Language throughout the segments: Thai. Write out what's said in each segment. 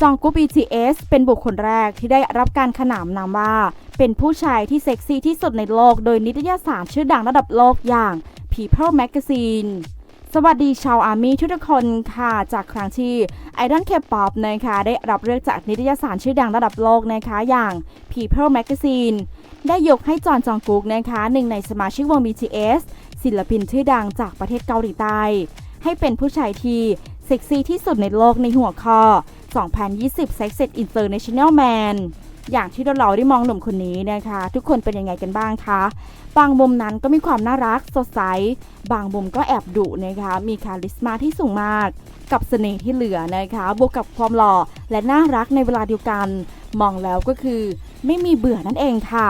จองกุ๊ก BTS เป็นบุคคลแรกที่ได้รับการขนามนามว่า เป็นผู้ชายที่เซ็กซี่ที่สุดในโลก โดยนิตยสารชื่อดังระดับโลกอย่าง People Magazine สวัสดีชาวอาร์มี่ทุกคนค่ะ จากครั้งที่ไอดอลเคป๊อปนะคะ ได้รับเลือกจากนิตยสารชื่อดังระดับโลกนะคะอย่าง People Magazine ได้ยกให้จอนจองกุ๊กนะคะหนึ่งในสมาชิกวง BTS ศิลปินชื่อดังจากประเทศเกาหลีใต้ ให้เป็นผู้ชายที่เซ็กซี่ที่สุดในโลกในหัวข้อ 2020 Sex International Man อย่างที่เราได้มองหนุ่มคนนี้นะคะ ทุกคนเป็นยังไงกันบ้างคะ บางมุมนั้นก็มีความน่ารักสดใส บางมุมก็แอบดุนะคะ มีคาลิสมาที่สูงมาก กับเสน่ห์ที่เหลือนะคะ บวกกับความหล่อและน่ารักในเวลาเดียวกัน มองแล้วก็คือ ไม่มีเบื่อนั่นเองค่ะ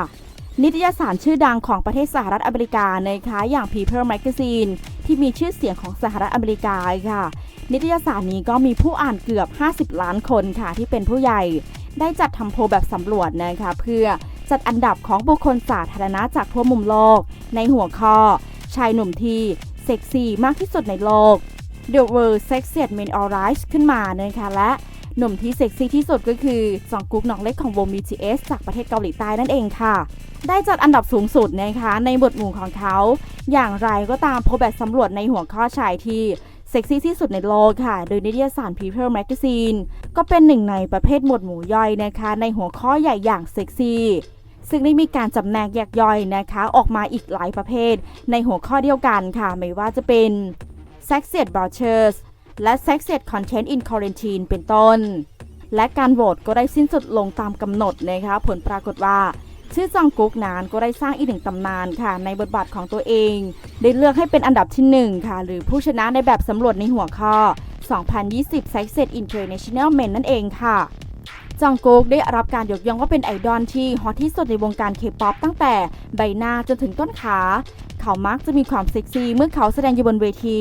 นิตยสารชื่อดังของประเทศสหรัฐอเมริกานะคะอย่าง People Magazine ที่มีชื่อเสียงของสหรัฐอเมริกาค่ะ นิตยสารนี้ก็มีผู้อ่านเกือบ 50 ล้านคนค่ะที่เป็นผู้ใหญ่ ได้จัดทำโพลแบบสำรวจนะคะเพื่อจัดอันดับของบุคคลสาธารณะจากทั่วมุมโลก ในหัวข้อ ชายหนุ่มที่เซ็กซี่มากที่สุดในโลก The World Sexiest Men Alright ขึ้นมานะคะและ หนุ่มที่เซ็กซี่ที่สุดก็คือจองกุ๊กน้องเล็กของวง BTS จากประเทศเกาหลีใต้นั่นเองค่ะ ได้จัดอันดับสูงสุดนะคะในบทหมู่ของเขา อย่างไรก็ตามโพลแบบสำรวจในหัวข้อชายที่เซ็กซี่ที่สุดในโลกค่ะ โดยนิตยสาร People Magazine ก็เป็นหนึ่งในประเภทหมวดหมู่ย่อยนะคะ ในหัวข้อใหญ่อย่างเซ็กซี่ซึ่งได้มีการจำแนกแยกย่อยนะคะ ออกมาอีกหลายประเภท ในหัวข้อเดียวกันค่ะ ไม่ว่าจะเป็น Sexiest Brochures และ Sexiest Content in Quarantine เป็นต้น และการโหวตก็ได้สิ้นสุดลงตามกำหนดนะคะผลปรากฏว่าชื่อจองกุ๊กนานก็ได้สร้างอีกหนึ่งตำนานค่ะ ในบทบาทของตัวเอง ได้เลือกให้เป็นอันดับที่ 1 ค่ะ หรือผู้ชนะในแบบสำรวจในหัวข้อ 2020 Sexiest International Men นั่นเองค่ะ จองกุ๊กได้รับการยกย่องว่าเป็นไอดอลที่ฮอตที่สุดในวงการเคป๊อปตั้งแต่ใบหน้าจนถึงต้นขา เขามักจะมีความเซ็กซี่เมื่อเขาแสดงอยู่บนเวที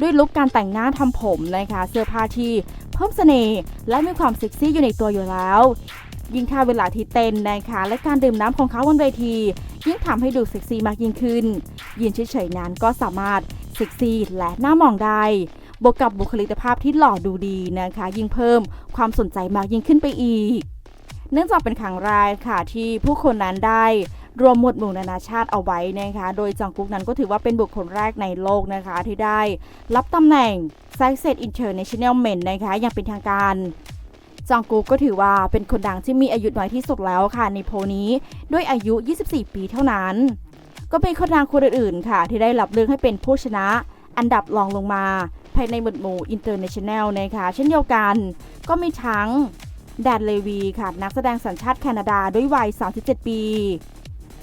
ด้วยลุคการแต่งหน้าทำผมนะคะ เสื้อผ้าที่เพิ่มเสน่ห์และมีความเซ็กซี่อยู่ในตัวอยู่แล้ว ยิ่งถ้าเวลาที่เต้นนะคะ และการดื่มน้ำของเขาบนเวที ยิ่งทำให้ดูเซ็กซี่มากยิ่งขึ้น ยืนเฉยๆนั้นก็สามารถเซ็กซี่และหน่ามองได้บวกกับบุคลิกภาพที่หล่อดูดีนะคะ ยิ่งเพิ่มความสนใจมากยิ่งขึ้นไปอีก เนื่องจากเป็นครั้งแรกค่ะที่ผู้คนนั้นได้ รวมหมวดหมู่นานาชาติเอาไว้นะคะ โดยจองกุกนั้นก็ถือว่าเป็นบุคคลแรกในโลกนะคะ ที่ได้รับตำแหน่ง s e x e d International Men นะคะอย่างเป็นทางการจองกุ๊กก็ถือว่าเป็นคนดังที่มีอายุน้อยที่สุดแล้วค่ะในโพนี้ด้วยอายุ 24 ปีเท่านั้น ก็เป็นคนดังคนอื่นๆค่ะ ที่ได้รับเลือกให้เป็นผู้ชนะ อันดับรองลงมา ภายในหมวดหมู่ International นะคะเช่นเดียวกัน ก็มีทั้งแดนเลวีค่ะ นักแสดงสัญชาติแคนาดาด้วยวัย 37 ปี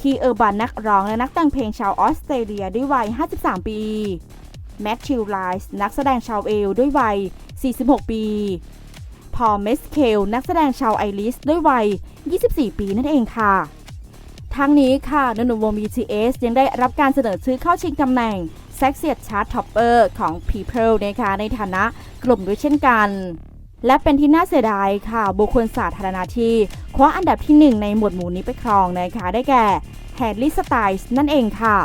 คีเออร์บันนักร้องและนักแต่งเพลงชาวออสเตรเลียด้วยวัย 53 ปี แมทธิวไลส์นักแสดงชาวเอลด้วยวัย 46 ปี พอลเมสเคลนักแสดงชาวไอริสด้วยวัย 24 ปีนั่นเองค่ะ ทั้งนี้ค่ะหนุ่มวง BTS ยังได้รับการเสนอชื่อเข้าชิงตำแหน่ง Sexiest Chart Topper ของ People นะคะในฐานะกลุ่มด้วยเช่นกัน และเป็นที่น่าเสียดายค่ะ บุคคลสาธารณะที่คว้าอันดับที่ 1 ในหมวดหมู่นี้ไปครองนะคะ ได้แก่แฮร์รี่สไตล์นั่นเองค่ะ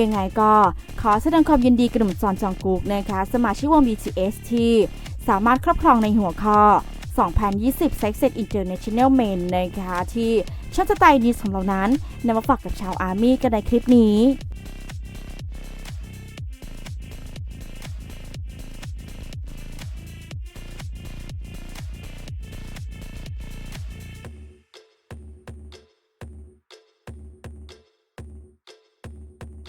ยังไงก็ขอแสดงความยินดีกับหนุ่มจอนจองกุกนะคะ สมาชิกวง BTS ที่สามารถครอบครองในหัวข้อ 2020 Sex International Men นะคะ ที่ชอบสไตล์ดีของเรานั้นนำมาฝากกับชาวอาร์มี่กันในคลิปนี้